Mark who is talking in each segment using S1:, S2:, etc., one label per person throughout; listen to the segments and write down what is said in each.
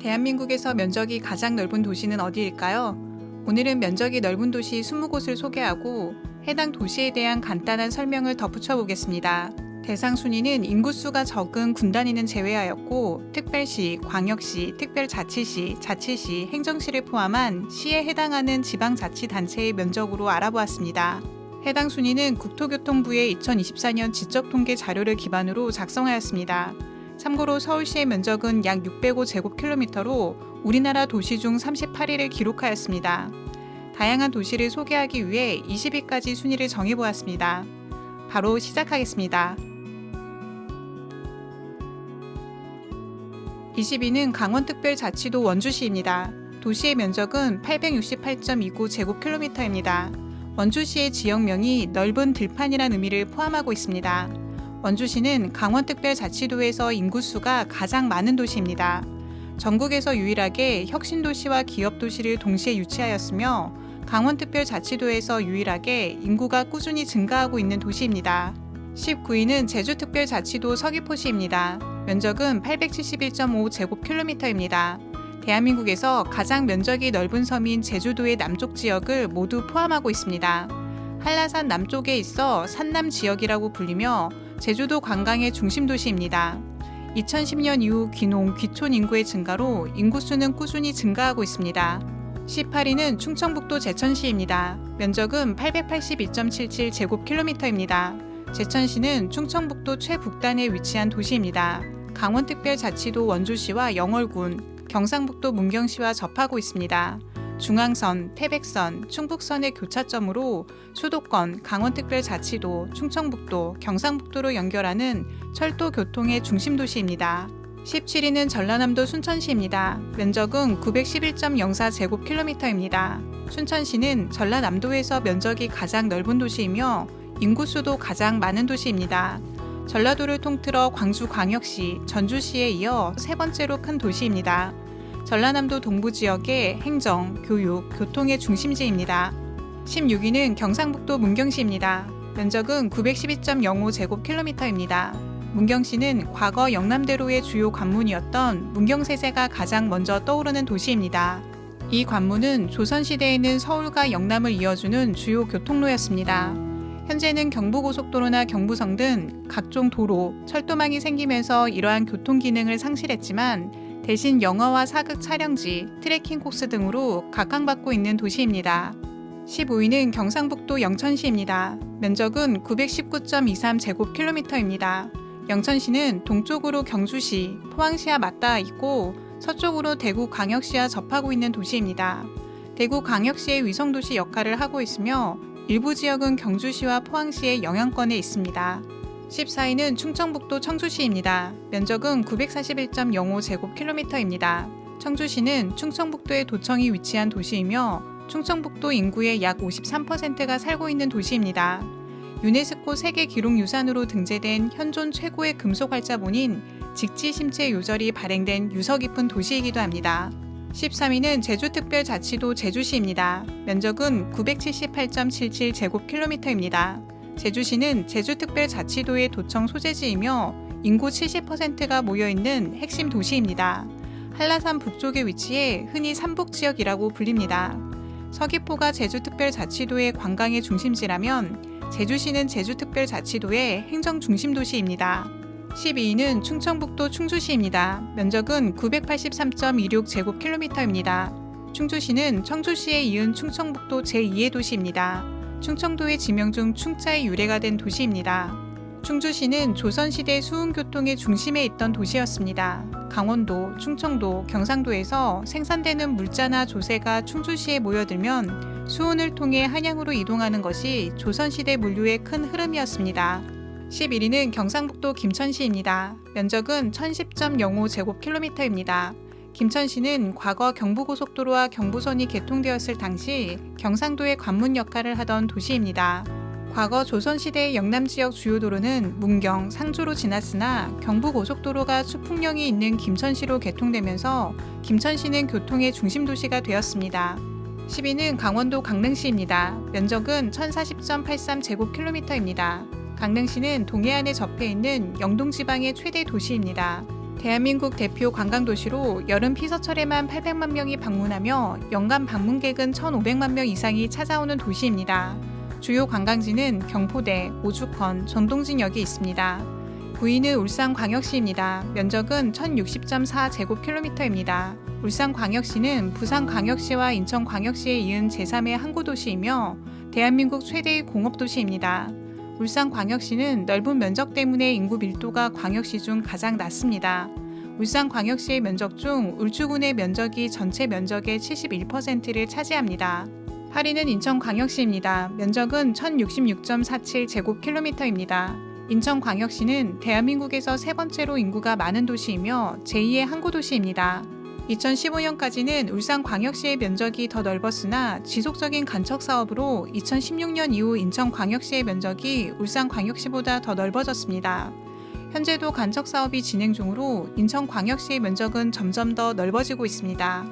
S1: 대한민국에서 면적이 가장 넓은 도시는 어디일까요? 오늘은 면적이 넓은 도시 20곳을 소개하고 해당 도시에 대한 간단한 설명을 덧붙여 보겠습니다. 대상 순위는 인구수가 적은 군단위는 제외하였고 특별시, 광역시, 특별자치시, 자치시, 행정시를 포함한 시에 해당하는 지방자치단체의 면적으로 알아보았습니다. 해당 순위는 국토교통부의 2024년 지적통계 자료를 기반으로 작성하였습니다. 참고로 서울시의 면적은 약 605제곱킬로미터로 우리나라 도시 중 38위를 기록하였습니다. 다양한 도시를 소개하기 위해 20위까지 순위를 정해보았습니다. 바로 시작하겠습니다. 20위는 강원특별자치도 원주시입니다. 도시의 면적은 868.29 제곱킬로미터입니다. 원주시의 지역명이 넓은 들판이란 의미를 포함하고 있습니다. 원주시는 강원특별자치도에서 인구수가 가장 많은 도시입니다. 전국에서 유일하게 혁신도시와 기업도시를 동시에 유치하였으며 강원특별자치도에서 유일하게 인구가 꾸준히 증가하고 있는 도시입니다. 19위는 제주특별자치도 서귀포시입니다. 면적은 871.5 제곱킬로미터입니다. 대한민국에서 가장 면적이 넓은 섬인 제주도의 남쪽 지역을 모두 포함하고 있습니다. 한라산 남쪽에 있어 산남 지역이라고 불리며 제주도 관광의 중심 도시입니다. 2010년 이후 귀농, 귀촌 인구의 증가로 인구수는 꾸준히 증가하고 있습니다. 18위는 충청북도 제천시입니다. 면적은 882.77 제곱킬로미터입니다. 제천시는 충청북도 최북단에 위치한 도시입니다. 강원특별자치도 원주시와 영월군, 경상북도 문경시와 접하고 있습니다. 중앙선, 태백선, 충북선의 교차점으로 수도권, 강원특별자치도, 충청북도, 경상북도로 연결하는 철도 교통의 중심 도시입니다. 17위는 전라남도 순천시입니다. 면적은 911.04제곱킬로미터입니다. 순천시는 전라남도에서 면적이 가장 넓은 도시이며 인구수도 가장 많은 도시입니다. 전라도를 통틀어 광주광역시, 전주시에 이어 세 번째로 큰 도시입니다. 전라남도 동부 지역의 행정, 교육, 교통의 중심지입니다. 16위는 경상북도 문경시입니다. 면적은 912.05 제곱킬로미터입니다. 문경시는 과거 영남대로의 주요 관문이었던 문경세제가 가장 먼저 떠오르는 도시입니다. 이 관문은 조선시대에는 서울과 영남을 이어주는 주요 교통로였습니다. 현재는 경부고속도로나 경부성 등 각종 도로, 철도망이 생기면서 이러한 교통 기능을 상실했지만 대신 영화와 사극 촬영지, 트레킹 코스 등으로 각광받고 있는 도시입니다. 15위는 경상북도 영천시입니다. 면적은 919.23제곱킬로미터입니다. 영천시는 동쪽으로 경주시, 포항시와 맞닿아 있고 서쪽으로 대구 광역시와 접하고 있는 도시입니다. 대구 광역시의 위성도시 역할을 하고 있으며 일부 지역은 경주시와 포항시의 영향권에 있습니다. 14위는 충청북도 청주시입니다. 면적은 941.05제곱킬로미터입니다. 청주시는 충청북도의 도청이 위치한 도시이며 충청북도 인구의 약 53%가 살고 있는 도시입니다. 유네스코 세계 기록 유산으로 등재된 현존 최고의 금속 활자본인 직지 심체 요절이 발행된 유서 깊은 도시이기도 합니다. 13위는 제주특별자치도 제주시입니다. 면적은 978.77제곱킬로미터입니다. 제주시는 제주특별자치도의 도청 소재지이며 인구 70%가 모여있는 핵심 도시입니다. 한라산 북쪽에 위치해 흔히 삼북지역이라고 불립니다. 서귀포가 제주특별자치도의 관광의 중심지라면 제주시는 제주특별자치도의 행정 중심 도시입니다. 12위는 충청북도 충주시입니다. 면적은 983.26제곱킬로미터입니다. 충주시는 청주시에 이은 충청북도 제2의 도시입니다. 충청도의 지명 중 충자의 유래가 된 도시입니다. 충주시는 조선시대 수운교통의 중심에 있던 도시였습니다. 강원도, 충청도, 경상도에서 생산되는 물자나 조세가 충주시에 모여들면 수운을 통해 한양으로 이동하는 것이 조선시대 물류의 큰 흐름이었습니다. 11위는 경상북도 김천시입니다. 면적은 1010.05제곱킬로미터입니다. 김천시는 과거 경부고속도로와 경부선이 개통되었을 당시 경상도의 관문 역할을 하던 도시입니다. 과거 조선시대의 영남 지역 주요 도로는 문경, 상주로 지났으나 경부고속도로가 수풍령이 있는 김천시로 개통되면서 김천시는 교통의 중심 도시가 되었습니다. 10위는 강원도 강릉시입니다. 면적은 1040.83제곱킬로미터입니다. 강릉시는 동해안에 접해 있는 영동지방의 최대 도시입니다. 대한민국 대표 관광도시로 여름 피서철에만 800만 명이 방문하며 연간 방문객은 1,500만 명 이상이 찾아오는 도시입니다. 주요 관광지는 경포대, 오죽헌, 전동진역이 있습니다. 부인은 울산광역시입니다. 면적은 1060.4제곱킬로미터입니다. 울산광역시는 부산광역시와 인천광역시에 이은 제3의 항구도시이며 대한민국 최대의 공업도시입니다. 울산광역시는 넓은 면적 때문에 인구 밀도가 광역시 중 가장 낮습니다. 울산광역시의 면적 중 울주군의 면적이 전체 면적의 71%를 차지합니다. 파리는 인천광역시입니다. 면적은 1066.47 제곱킬로미터입니다. 인천광역시는 대한민국에서 세 번째로 인구가 많은 도시이며 제2의 항구도시입니다. 2015년까지는 울산광역시의 면적이 더 넓었으나 지속적인 간척 사업으로 2016년 이후 인천광역시의 면적이 울산광역시보다 더 넓어졌습니다. 현재도 간척 사업이 진행 중으로 인천광역시의 면적은 점점 더 넓어지고 있습니다.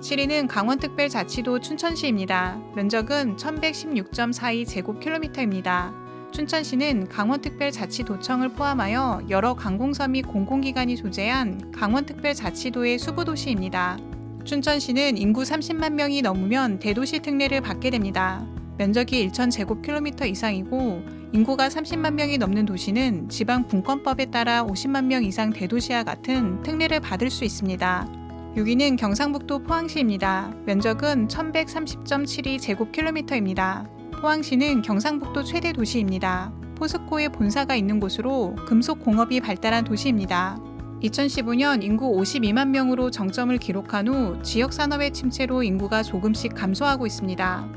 S1: 7위는 강원특별자치도 춘천시입니다. 면적은 1116.42제곱킬로미터입니다. 춘천시는 강원특별자치도청을 포함하여 여러 관공서 및 공공기관이 조제한 강원특별자치도의 수부도시입니다. 춘천시는 인구 30만 명이 넘으면 대도시 특례를 받게 됩니다. 면적이 1,000제곱킬로미터 이상이고 인구가 30만 명이 넘는 도시는 지방 분권법에 따라 50만 명 이상 대도시와 같은 특례를 받을 수 있습니다. 6위는 경상북도 포항시입니다. 면적은 1130.72제곱킬로미터입니다. 포항시는 경상북도 최대 도시입니다. 포스코의 본사가 있는 곳으로 금속 공업이 발달한 도시입니다. 2015년 인구 52만 명으로 정점을 기록한 후 지역 산업의 침체로 인구가 조금씩 감소하고 있습니다.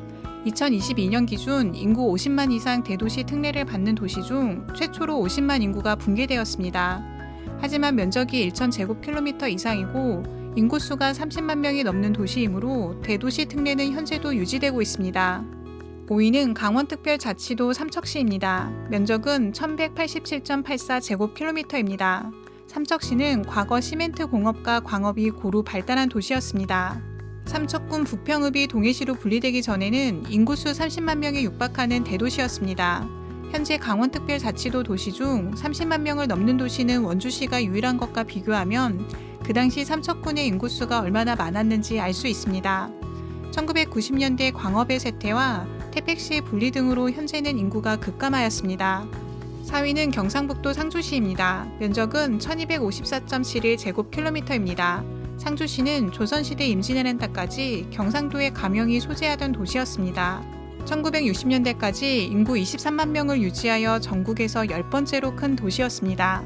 S1: 2022년 기준 인구 50만 이상 대도시 특례를 받는 도시 중 최초로 50만 인구가 붕괴되었습니다. 하지만 면적이 1,000제곱킬로미터 이상이고 인구수가 30만 명이 넘는 도시이므로 대도시 특례는 현재도 유지되고 있습니다. 5위는 강원특별자치도 삼척시입니다. 면적은 1187.84제곱킬로미터입니다. 삼척시는 과거 시멘트 공업과 광업이 고루 발달한 도시였습니다. 삼척군 부평읍이 동해시로 분리되기 전에는 인구수 30만 명에 육박하는 대도시였습니다. 현재 강원특별자치도 도시 중 30만 명을 넘는 도시는 원주시가 유일한 것과 비교하면 그 당시 삼척군의 인구수가 얼마나 많았는지 알 수 있습니다. 1990년대 광업의 쇠퇴와 태백시의 분리 등으로 현재는 인구가 급감하였습니다. 4위는 경상북도 상주시입니다. 면적은 1254.71제곱킬로미터입니다. 상주시는 조선시대 임진왜란때까지 경상도의 가명이 소재하던 도시였습니다. 1960년대까지 인구 23만 명을 유지하여 전국에서 10번째로 큰 도시였습니다.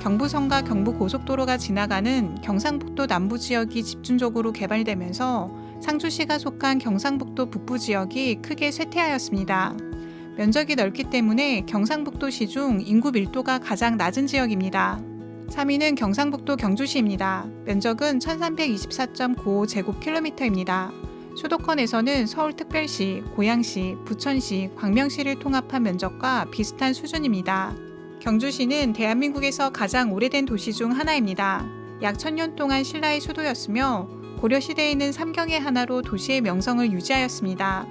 S1: 경부선과 경부고속도로가 지나가는 경상북도 남부 지역이 집중적으로 개발되면서 상주시가 속한 경상북도 북부 지역이 크게 쇠퇴하였습니다. 면적이 넓기 때문에 경상북도 시 중 인구 밀도가 가장 낮은 지역입니다. 3위는 경상북도 경주시입니다. 면적은 1324.95 제곱킬로미터입니다. 수도권에서는 서울특별시, 고양시, 부천시, 광명시를 통합한 면적과 비슷한 수준입니다. 경주시는 대한민국에서 가장 오래된 도시 중 하나입니다. 약 천년 동안 신라의 수도였으며 고려시대에는 삼경의 하나로 도시의 명성을 유지하였습니다.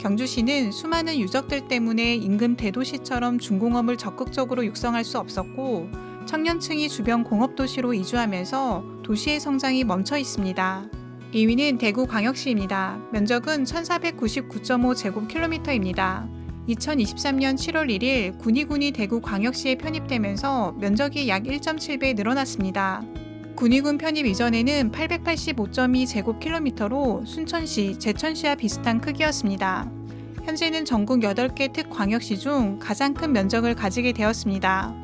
S1: 경주시는 수많은 유적들 때문에 인근 대도시처럼 중공업을 적극적으로 육성할 수 없었고 청년층이 주변 공업도시로 이주하면서 도시의 성장이 멈춰 있습니다. 2위는 대구광역시입니다. 면적은 1499.5 제곱킬로미터입니다. 2023년 7월 1일 군위군이 대구광역시에 편입되면서 면적이 약 1.7배 늘어났습니다. 군위군 편입 이전에는 885.2 제곱킬로미터로 순천시, 제천시와 비슷한 크기였습니다. 현재는 전국 8개 특광역시 중 가장 큰 면적을 가지게 되었습니다.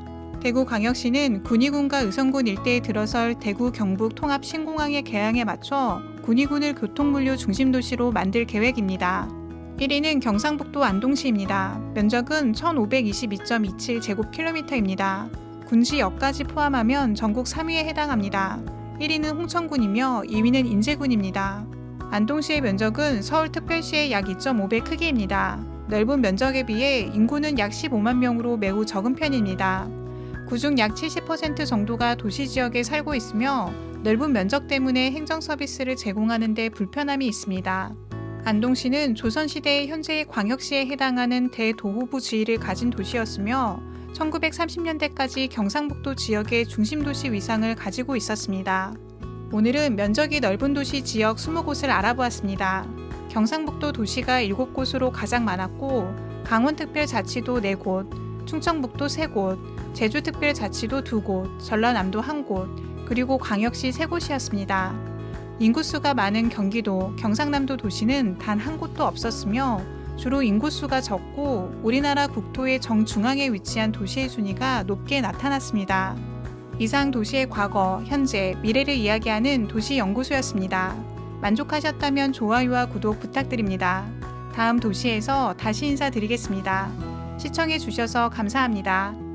S1: 대구광역시는 군위군과 의성군 일대에 들어설 대구 경북 통합 신공항의 개항에 맞춰 군위군을 교통물류 중심도시로 만들 계획입니다. 1위는 경상북도 안동시입니다. 면적은 1522.27제곱킬로미터입니다. 군시역까지 포함하면 전국 3위에 해당합니다. 1위는 홍천군이며 2위는 인제군입니다. 안동시의 면적은 서울특별시의 약 2.5배 크기입니다. 넓은 면적에 비해 인구는 약 15만 명으로 매우 적은 편입니다. 그중 약 70% 정도가 도시 지역에 살고 있으며 넓은 면적 때문에 행정 서비스를 제공하는 데 불편함이 있습니다. 안동시는 조선시대의 현재의 광역시에 해당하는 대도호부 지위를 가진 도시였으며 1930년대까지 경상북도 지역의 중심 도시 위상을 가지고 있었습니다. 오늘은 면적이 넓은 도시 지역 20곳을 알아보았습니다. 경상북도 도시가 7곳으로 가장 많았고 강원특별자치도 4곳, 충청북도 3곳, 제주특별자치도 2곳, 전라남도 1곳, 그리고 광역시 3곳이었습니다. 인구수가 많은 경기도, 경상남도 도시는 단 한 곳도 없었으며 주로 인구수가 적고 우리나라 국토의 정중앙에 위치한 도시의 순위가 높게 나타났습니다. 이상 도시의 과거, 현재, 미래를 이야기하는 도시 연구소였습니다. 만족하셨다면 좋아요와 구독 부탁드립니다. 다음 도시에서 다시 인사드리겠습니다. 시청해 주셔서 감사합니다.